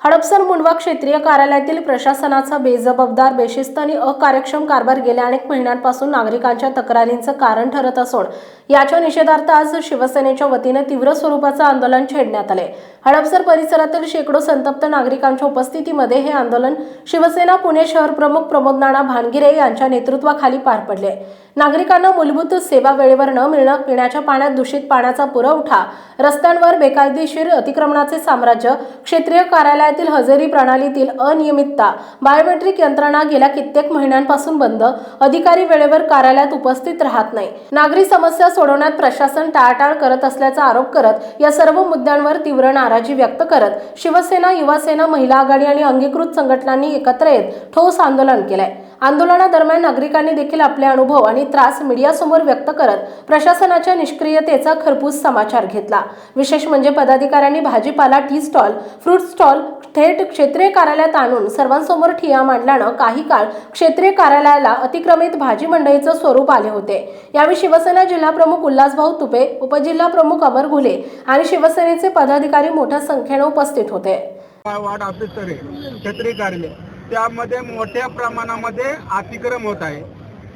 हडपसर मुंडवा क्षेत्रीय कार्यालयातील प्रशासनाचा बेजबाबदार बेशिस्त आणि अकार्यक्षम कारभार गेल्या अनेक महिन्यांपासून नागरिकांच्या तक्रारींचं कारण ठरत असून याच्या निषेधार्थ आज शिवसेनेच्या वतीनं तीव्र स्वरूपाचं आंदोलन छेडण्यात आले हडपसर परिसरातील शेकडो संतप्त नागरिकांच्या उपस्थितीमध्ये हे आंदोलन शिवसेना पुणे शहर प्रमुख प्रमोद नाना भानगिरे यांच्या नेतृत्वाखाली पार पडले नागरिकांना मूलभूत सेवा वेळेवर न मिळणं पिण्याच्या पाण्यात दूषित पाण्याचा पुरवठा रस्त्यांवर बेकायदेशीर अतिक्रमणाचे साम्राज्य क्षेत्रीय कार्यालयातील हजेरी प्रणालीतील अनियमितता बायोमेट्रिक यंत्रणा गेल्या कित्येक महिन्यांपासून बंद. अधिकारी वेळेवर कार्यालयात उपस्थित राहत नाही. नागरी समस्या सोडवण्यात प्रशासन टाळाटाळ करत असल्याचा आरोप करत या सर्व मुद्द्यांवर तीव्र नाराजी व्यक्त करत शिवसेना युवासेना महिला आघाडी आणि अंगीकृत संघटनांनी एकत्र येत ठोस आंदोलन केलंय. आंदोलनादरम्यान नागरिकांनी देखील आपले अनुभव आणि त्रास मीडियासमोर व्यक्त करत प्रशासनाच्या निष्क्रियतेचा खरपूस समाचार घेतला. विशेष म्हणजे पदाधिकाऱ्यांनी भाजीपाला टी स्टॉल फ्रूट स्टॉल थेट क्षेत्रीय कार्यालयात आणून सर्वांसमोर ठिया मांडल्यानं काही काळ क्षेत्रीय कार्यालयाला अतिक्रमित भाजी मंडईचं स्वरूप आले होते. यावेळी शिवसेना जिल्हा प्रमुख उल्हासभाऊ तुपे उपजिल्हा प्रमुख अमर घुले आणि शिवसेनेचे पदाधिकारी मोठ्या संख्येने उपस्थित होते. वार्ड ऑफिसर क्षेत्रीय कार्यालय. त्यामध्ये मोठ्या प्रमाणामध्ये अतिक्रम होत आहे.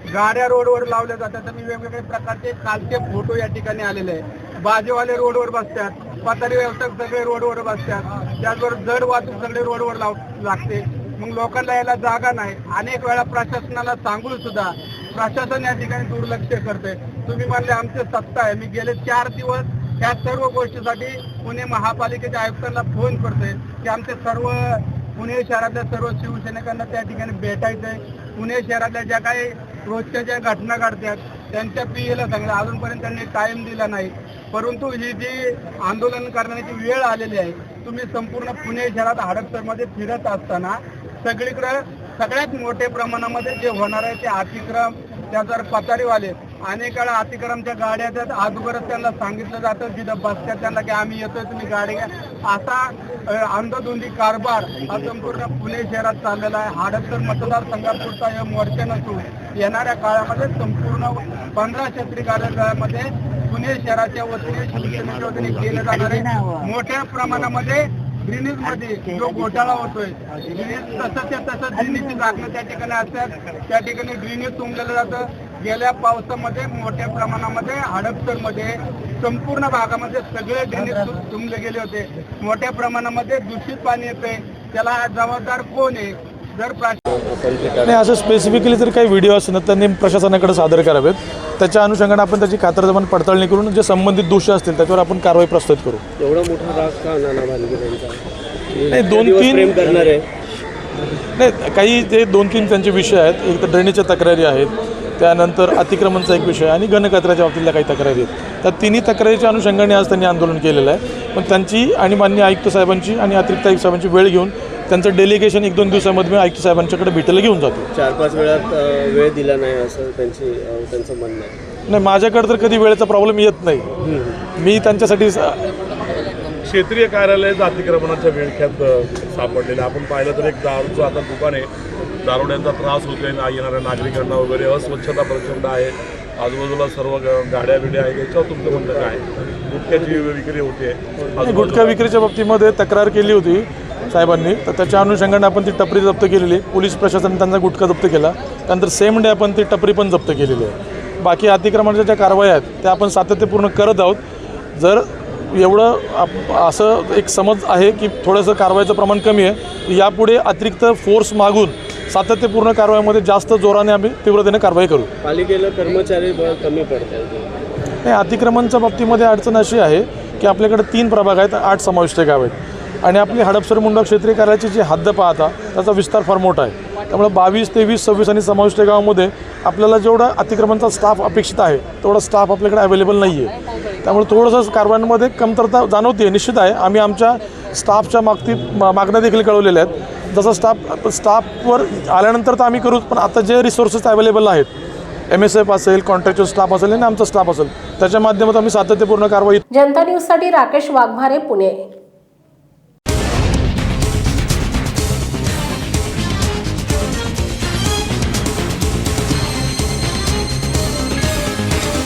गाड्या रोडवर लावल्या जातात आणि वेगवेगळ्या प्रकारचे कालचे फोटो या ठिकाणी आलेले आहे बाजेवाले रोडवर बसतात. पथारी व्यवसायिक सगळे रोडवर बसतात. त्याचबरोबर जड वाहतूक सगळे रोडवर लाव लागते. मग लोकांना यायला जागा नाही. अनेक वेळा प्रशासनाला सांगून सुद्धा प्रशासन या ठिकाणी दुर्लक्ष करते तुम्ही म्हणले आमचे सत्ता आहे. मी गेले चार दिवस ह्या सर्व गोष्टीसाठी पुणे महापालिकेच्या आयुक्तांना फोन करतोय की आमचे सर्व पुणे शहरातल्या सर्व शिवसैनिकांना त्या ठिकाणी भेटायचंय. पुणे शहरातल्या ज्या काही रोजच्या ज्या घटना घडतात त्यांच्या पीएला सांगितलं. अजूनपर्यंत त्यांनी टाइम दिला नाही. परंतु ही जी आंदोलन करण्याची वेळ आलेली आहे तुम्ही संपूर्ण पुणे शहरात हडपसरमध्ये फिरत असताना सगळीकडे सगळ्यात मोठ्या प्रमाणामध्ये जे होणार आहे ते अतिक्रम त्याचवर पतारीवाले अनेक वेळा अतिक्रमच्या गाड्या येतात. अगोदरच त्यांना सांगितलं जातं जिथं बसतात त्यांना की आम्ही येतोय तुम्ही गाडी घ्या. असा अंधधुंदी कारभार हा संपूर्ण पुणे शहरात चाललेला आहे. हाडपसर मतदारसंघापुरता या मोर्चा नसून येणाऱ्या काळामध्ये संपूर्ण पंधरा क्षेत्रीय कार्यालयामध्ये पुणे शहराच्या वतीने शिवसेनेच्या वतीने केले जाणारे मोठ्या प्रमाणामध्ये ग्रीनीजमध्ये जो घोटाळा होतोय ड्रेनेज तसंच तसंच तसं ड्रेनेजची त्या ठिकाणी असतात. त्या ठिकाणी ड्रेनेज तुंबलेलं जातं. गेल्या पावसामध्ये मोठ्या प्रमाणामध्ये हडपसरमध्ये संपूर्ण भागामध्ये सगळे ड्रेनेज तुंबले गेले होते. मोठ्या प्रमाणामध्ये दूषित पाणी येते त्याला जबाबदार कोण आहे? जर नाही असं स्पेसिफिकली जर काही व्हिडिओ असेल ना त्यांनी प्रशासनाकडे सादर करावेत. त्याच्या अनुषंगाने आपण त्याची खातरजमान पडताळणी करून जे संबंधित दोष असतील त्याच्यावर आपण कारवाई प्रस्तुत करू. एवढा मोठा राग का नाही, दोन तीन- प्रेम करणार. आहे नाही काही ते दोन तीन त्यांचे विषय आहेत एक तर ड्रेनेजच्या तक्रारी आहेत त्यानंतर अतिक्रमणचा एक विषय आणि घनकचऱ्याच्या बाबतीतल्या काही तक्रारी आहेत. त्या तिन्ही तक्रारीच्या अनुषंगाने आज त्यांनी आंदोलन केलेलं आहे. पण त्यांची आणि मान्य आयुक्त साहेबांची आणि अतिरिक्त आयुक्त साहेबांची वेळ घेऊन त्यांचं डेलिगेशन एक दोन दिवसामध्ये मी आयुक्त साहेबांच्याकडे भेटायला घेऊन जातो. चार पाच वेळात वेळ दिला नाही असं त्यांची त्यांचं म्हणणं आहे. नाही माझ्याकडे तर कधी वेळेचा प्रॉब्लेम येत नाही. मी त्यांच्यासाठी क्षेत्रीय कार्यालय अतिक्रमणाच्या विळख्यात सापडलेलं आपण पाहिलं तर एक दारूचं आता दुकान आहे. दारुड्यांचा त्रास होतोय ना येणाऱ्या नागरिकांना वगैरे. अस्वच्छता प्रचंड आहे. आजूबाजूला सर्व गाड्या बिड्या आहेत. याच्यावर तुमचं म्हणणं काय? गुटख्याची विक्री होते. नाही, गुटखा विक्रीच्या बाबतीमध्ये तक्रार केली होती साहेबांनी. तर त्याच्या अनुषंगाने आपण ती टपरी जप्त केलेली पोलीस प्रशासनाने त्यांचा गुटखा जप्त केला. त्यानंतर सेम डे आपण ती टपरी पण जप्त केलेली आहे. बाकी अतिक्रमणाच्या ज्या कारवाया आहेत त्या आपण सातत्यपूर्ण करत आहोत. जर एवढं आप- असं एक समज आहे की थोडंसं कारवाईचं प्रमाण कमी आहे. यापुढे अतिरिक्त फोर्स मागून सातत्यपूर्ण कारवाईमध्ये जास्त जोराने आम्ही तीव्रतेने कारवाई करू. पालिकेला कर्मचारी कमी पडत आहेत नाही अतिक्रमणच्या बाबतीमध्ये अडचण अशी आहे की आपल्याकडे तीन प्रभाग आहेत आठ समाविष्ट गाव आहेत. आणि आपली हडपसर मुंडा क्षेत्रीय कार्यालयाची जी हद्द पाहता त्याचा विस्तार फार मोठा आहे. त्यामुळे बावीस तेवीस सव्वीस आणि समाविष्ट गावामध्ये आपल्याला जेवढा अतिक्रमणचा स्टाफ अपेक्षित आहे तेवढा स्टाफ आपल्याकडे अवेलेबल नाही आहे त्यामुळे थोडंसं कारवायांमध्ये कमतरता जाणवते निश्चित आहे. आम्ही आमच्या स्टाफच्या मागतीत मा- मागण्या देखील कळवलेल्या आहेत. जसं स्टाफ स्टाफवर आल्यानंतर तर आम्ही करूच पण आता जे रिसोर्सेस अवेलेबल आहेत एम एस एफ असेल कॉन्ट्रॅक्च्युअल स्टाफ असेल आणि आमचा स्टाफ असेल त्याच्या माध्यमातून आम्ही सातत्यपूर्ण कारवाई जनता न्यूजसाठी राकेश वाघमारे पुणे.